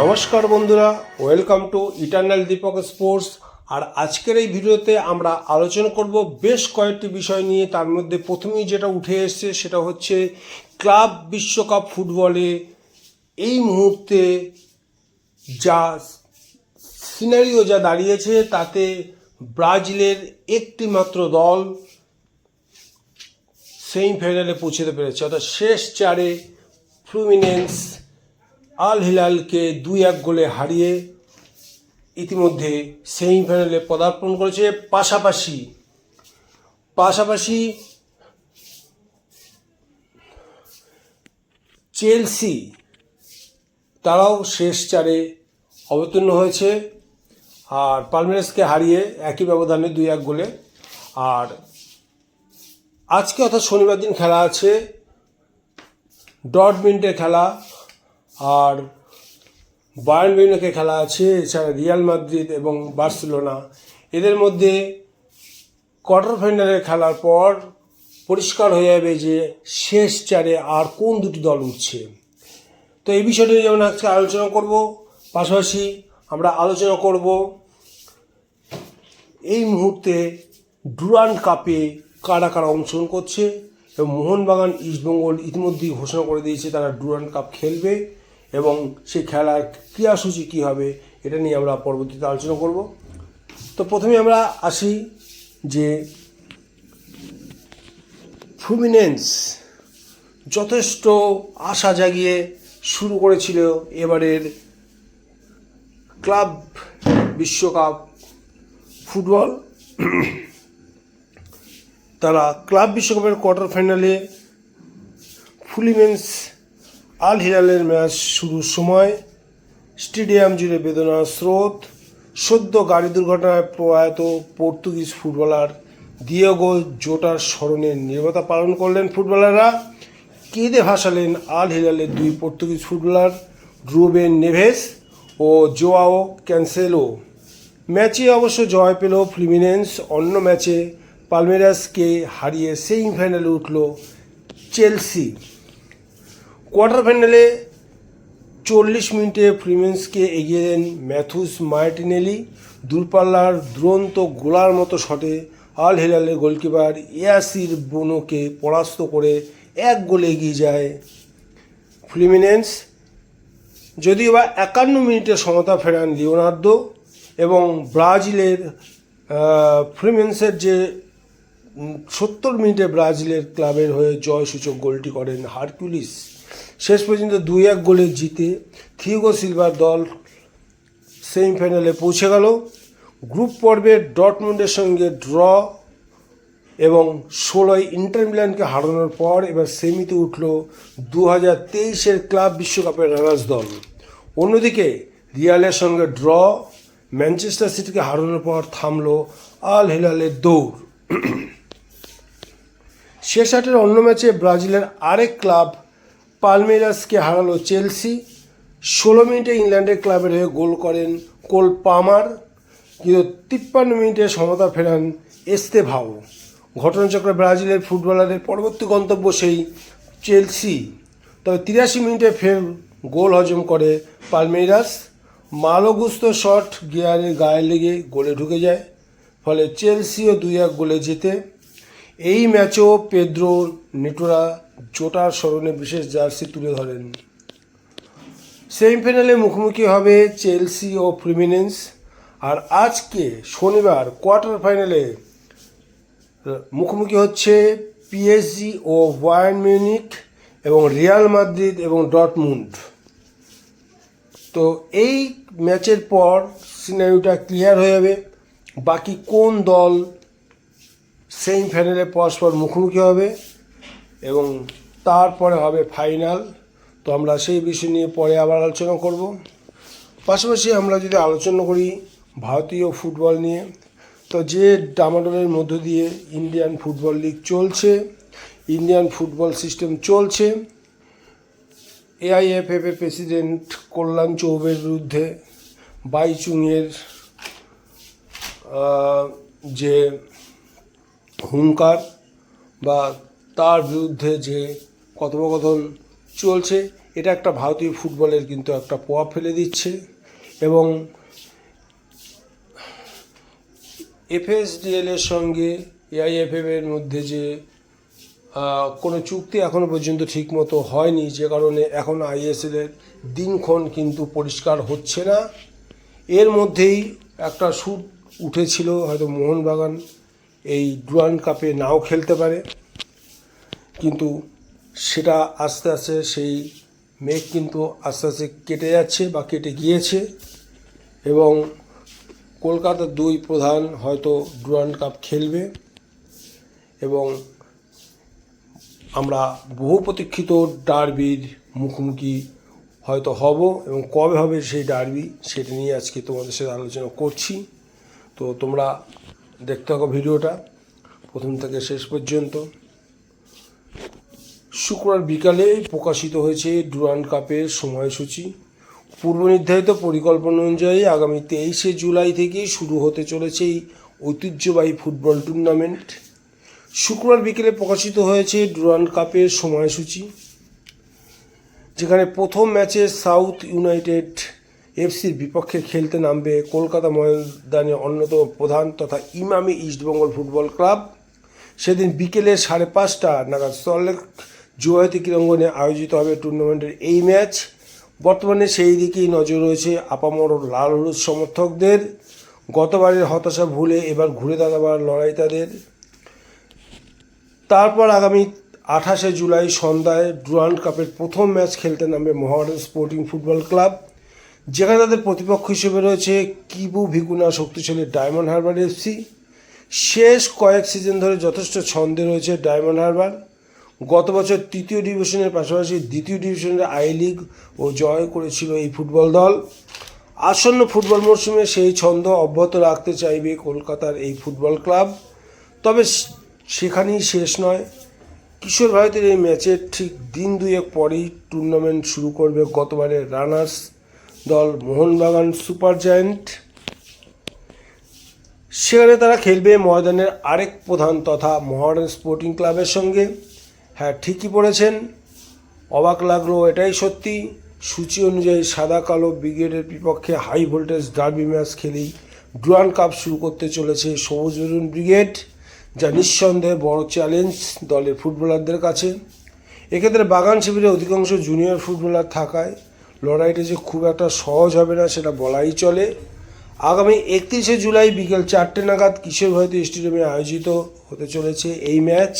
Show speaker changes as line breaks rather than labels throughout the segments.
নমস্কার বন্ধুরা welcome to eternal Deepak sports আর আজকের এই ভিডিওতে আমরা আলোচনা করব বেশ কয়েকটি বিষয় নিয়ে। তার মধ্যে প্রথমেই যেটা উঠে এসছে সেটা হচ্ছে ক্লাব বিশ্বকাপ ফুটবলে এই মুহূর্তে যা সিনারিও যা দাঁড়িয়েছে, তাতে ব্রাজিলের একটি মাত্র দল সেমিফাইনালে পৌঁছতে পেরেছে। অর্থাৎ শেষ চারে ফ্লুমিনেন্স আল হিলালকে দুই এক গোলে হারিয়ে ইতিমধ্যে সেমিফাইনালে পদার্পণ করেছে পাশাপাশি। পাশাপাশি চেলসি, তারাও শেষ চারে অবতীর্ণ হয়েছে আর পালমেরাসকে হারিয়ে একই ব্যবধানে দুই এক গোলে। আর আজকে অর্থাৎ শনিবার দিন খেলা আছে ডটমিন্টের খেলা আর বায়ার্ন মিউনিখে খেলা আছে, এছাড়া রিয়াল মাদ্রিদ এবং বার্সেলোনা এদের মধ্যে কোয়ার্টার ফাইনালে খেলার পর পরিষ্কার হয়ে যাবে যে শেষ চারে আর কোন দুটি দল উঠছে। তো এই বিষয়টি যেমন আজকে আলোচনা করব, পাশাপাশি আমরা আলোচনা করব এই মুহূর্তে ডুরান্ড কাপে কারা কারা অংশগ্রহণ করছে এবং মোহনবাগান ইস্টবেঙ্গল ইতিমধ্যেই ঘোষণা করে দিয়েছে তারা ডুরান্ড কাপ খেলবে। এবং সেই খেলার ক্রিয়াসূচি কী হবে, এটা নিয়ে আমরা পরবর্তীতে আলোচনা করব। তো প্রথমে আমরা আসি যে ফ্লুমিনেন্স যথেষ্ট আশা জাগিয়ে শুরু করেছিল এবারের ক্লাব বিশ্বকাপ ফুটবল। তারা ক্লাব বিশ্বকাপের কোয়ার্টার ফাইনালে ফুলিমেন্স আল হিলালের ম্যাচ শুরুর সময় স্টেডিয়াম জুড়ে বেদনার স্রোত, সদ্য গাড়ি দুর্ঘটনায় প্রয়াত পর্তুগিজ ফুটবলার দিয়েগো জোটার স্মরণে নির্মাতা পালন করলেন ফুটবলাররা। কেঁদে ভাসালেন আল হিলালের দুই পর্তুগিজ ফুটবলার রুবেন নেভেস ও জোয়াও ক্যান্সেলো। ম্যাচে অবশ্য জয় পেল ফ্লিমিনেন্স, অন্য ম্যাচে পালমেরাসকে হারিয়ে সেমিফাইনালে উঠল চেলসি। কোয়ার্টার ফাইনালে চল্লিশ মিনিটে ফ্রিমেন্সকে এগিয়ে দেন ম্যাথুস মার্টিনেলি। দূরপাল্লার দুরন্ত গোলার মতো শটে আল হেলালের গোলকিপার ইয়াসির বোনোকে পরাস্ত করে এক গোলে এগিয়ে যায় ফ্লিমিনেন্স যদিও বা একান্ন মিনিটে সমতা ফেরান লিওনার্দো এবং ব্রাজিলের ফ্রিমেন্সের যে সত্তর মিনিটে ব্রাজিলের ক্লাবের হয়ে জয়সূচক গোলটি করেন হারকুলিস। শেষ পর্যন্ত দুই এক গোলে জিতে থিগো সিলভার দল সেমিফাইনালে পৌঁছে গেল। গ্রুপ পর্বে ডটমুন্ডের সঙ্গে ড্র এবং ষোলোই ইন্টার মিলানকে হারানোর পর এবার সেমিতে উঠল দু হাজার তেইশের ক্লাব বিশ্বকাপের রানার্স দল। অন্যদিকে রিয়ালের সঙ্গে ড্র ম্যানচেস্টার সিটিকে হারানোর পর থামল আল হিলালের দৌড়। শেষ আটের অন্য ম্যাচে ব্রাজিলের আরেক ক্লাব পালমেরাসকে হারালো চেলসি। ষোলো মিনিটে ইংল্যান্ডের ক্লাবের হয়ে গোল করেন কোল পামার। কিন্তু তিপ্পান্ন মিনিটে সমতা ফেরান এস্তে ভাও ঘটনাচক্রে ব্রাজিলের ফুটবলারের পরবর্তী গন্তব্য সেই চেলসি। তবে তিরাশি মিনিটে ফের গোল হজম করে পালমেরাস। মালগুস্ত শট গিয়ারের গায়ে লেগে গোলে ঢুকে যায়। ফলে চেলসিও দুই এক গোলে জিতে এই ম্যাচেও পেদ্রো নেটোরা জোটার স্মরণে বিশেষ জার্সি তুলে ধরেন। সেমিফাইনালে মুখোমুখি হবে চেলসি ও ফ্রিমিনেন্স। আর আজকে শনিবার কোয়ার্টার ফাইনালে মুখোমুখি হচ্ছে পিএসজি ও ওয়ার্ন মিউনিক এবং রিয়াল মাদ্রিদ এবং ডটমুন্ড তো এই ম্যাচের পর সিনারিওটা ক্লিয়ার হয়ে যাবে। বাকি কোন দল সেমিফাইনালে পরস্পর মুখোমুখি হবে এবং তারপরে হবে ফাইনাল তো আমরা সেই বিষয় নিয়ে পরে আবার আলোচনা করব। পাশাপাশি আমরা যদি আলোচনা করি ভারতীয় ফুটবল নিয়ে, তো যে ডামাডোলের মধ্য দিয়ে ইন্ডিয়ান ফুটবল লিগ চলছে ইন্ডিয়ান ফুটবল সিস্টেম চলছে এআইএফএফ এর প্রেসিডেন্ট কল্যাণ চৌবের বিরুদ্ধে বাইচুংয়ের যে হুঙ্কার বা তার বিরুদ্ধে যে কথোপকথন চলছে, এটা একটা ভারতীয় ফুটবলের কিন্তু একটা প্রভাব ফেলে দিচ্ছে এবং এফএসডিএল এর সঙ্গে এআইএফএফ এর মধ্যে যে কোনো চুক্তি এখনও পর্যন্ত ঠিকমতো হয়নি, যে কারণে এখন আইএসএল এর দিনক্ষণ কিন্তু পরিষ্কার হচ্ছে না। এর মধ্যেই একটা সুর উঠেছিল হয়তো মোহনবাগান এই ডুরান কাপে নাও খেলতে পারে। কিন্তু সেটা আস্তে আস্তে সেই মেঘ কিন্তু আস্তে আস্তে কেটে যাচ্ছে বা কেটে গিয়েছে এবং কলকাতার দুই প্রধান হয়তো ডুরান্ড কাপ খেলবে এবং আমরা বহু প্রতীক্ষিত ডার্বির মুখোমুখি হয়তো হব এবং কবে হবে সেই ডার্বি সেটা নিয়ে আজকে তোমাদের সাথে আলোচনা করছি। তো তোমরা দেখতে হবে ভিডিওটা। প্রথম থেকে শেষ পর্যন্ত। শুক্রবার বিকালে প্রকাশিত হয়েছে ডুরান্ড কাপের সময়সূচি। পূর্ব নির্ধারিত পরিকল্পনা অনুযায়ী আগামী তেইশে জুলাই থেকে শুরু হতে চলেছে এই ঐতিহ্যবাহী ফুটবল টুর্নামেন্ট। শুক্রবার বিকেলে প্রকাশিত হয়েছে ডুরান্ড কাপের সময়সূচি, যেখানে প্রথম ম্যাচে সাউথ ইউনাইটেড এফসির বিপক্ষে খেলতে নামবে কলকাতা ময়দানে অন্যতম প্রধান তথা ইমামি ইস্টবেঙ্গল ফুটবল ক্লাব। সেদিন বিকেলে সাড়ে পাঁচটা নাগাদ সল্লেক জুয়াতি ক্রীড়াঙ্গনে আয়োজিত হবে টুর্নামেন্টের এই ম্যাচ। বর্তমানে সেই দিকেই নজর রয়েছে আপামর লাল হলুদ সমর্থকদের। গতবারের হতাশা ভুলে এবার ঘুরে দাঁড়াবার লড়াই তাদের। তারপর আগামী আঠাশে জুলাই সন্ধ্যায় ডুরান্ড কাপের প্রথম ম্যাচ খেলতে নামবে মোহামেডান স্পোর্টিং ফুটবল ক্লাব। যেখানে তাদের প্রতিপক্ষ হিসেবে রয়েছে কিবু ভিগুনা শক্তিশালী ডায়মন্ড হারবার এফসি শেষ কয়েক সিজন ধরে যথেষ্ট ছন্দে রয়েছে ডায়মন্ড হারবার। গত বছর তৃতীয় ডিভিশনের পাশাপাশি দ্বিতীয় ডিভিশনের আই লিগ ও জয় করেছিল এই ফুটবল দল। আসন্ন ফুটবল মরশুমে সেই ছন্দ অব্যাহত রাখতে চাইবে কলকাতার এই ফুটবল ক্লাব। তবে সেখানেই শেষ নয়। কিশোর ভারতের এই ম্যাচের ঠিক দিন দুয়েক পরেই টুর্নামেন্ট শুরু করবে গতবারের রানার্স। দল মোহনবাগান সুপার জায়েন্ট। সেখানে তারা খেলবে ময়দানের আরেক প্রধান তথা মহারান স্পোর্টিং ক্লাবের সঙ্গে। হ্যাঁ ঠিকই পড়েছেন অবাক লাগল এটাই সত্যি। সূচি অনুযায়ী সাদা, কালো, ব্রিগেডের বিপক্ষে হাই ভোল্টেজ ডার্বি ম্যাচ খেলেই ডুয়ান কাপ শুরু করতে চলেছে সবুজ বেরুন ব্রিগেড, যা নিঃসন্দেহে বড় চ্যালেঞ্জ দলের ফুটবলারদের কাছে। এক্ষেত্রে বাগান শিবিরে অধিকাংশ জুনিয়র ফুটবলার থাকায় লড়াইটা যে খুব একটা সহজ হবে না সেটা বলাই চলে। আগামী একত্রিশে জুলাই বিকেল চারটে নাগাদ কিশোর ভারতী স্টেডিয়ামে আয়োজিত হতে চলেছে এই ম্যাচ।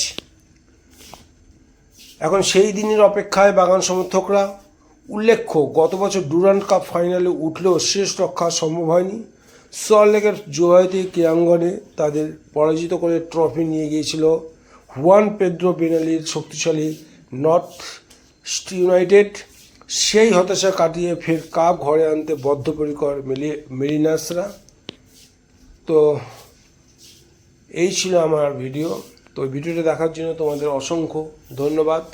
এখন সেই দিনের অপেক্ষায় বাগান সমর্থকরা উল্লেখ্য, গত বছর ডুরান্ড কাপ ফাইনালে উঠলেও শেষ রক্ষা সম্ভব হয়নি। সল্টলেকের জোয়াইতে ক্রীড়াঙ্গনে তাদের পরাজিত করে ট্রফি নিয়ে গিয়েছিল হুয়ান পেদ্রো, বেনালির শক্তিশালী নর্থ ইউনাইটেড। সেই হতাশা কাটিয়ে ফের কাপ ঘরে আনতে বদ্ধপরিকর মেলি মেরিনাসরা তো এই ছিল আমার ভিডিও। তো ভিডিওটা দেখার জন্য তোমাদের অসংখ্য ধন্যবাদ।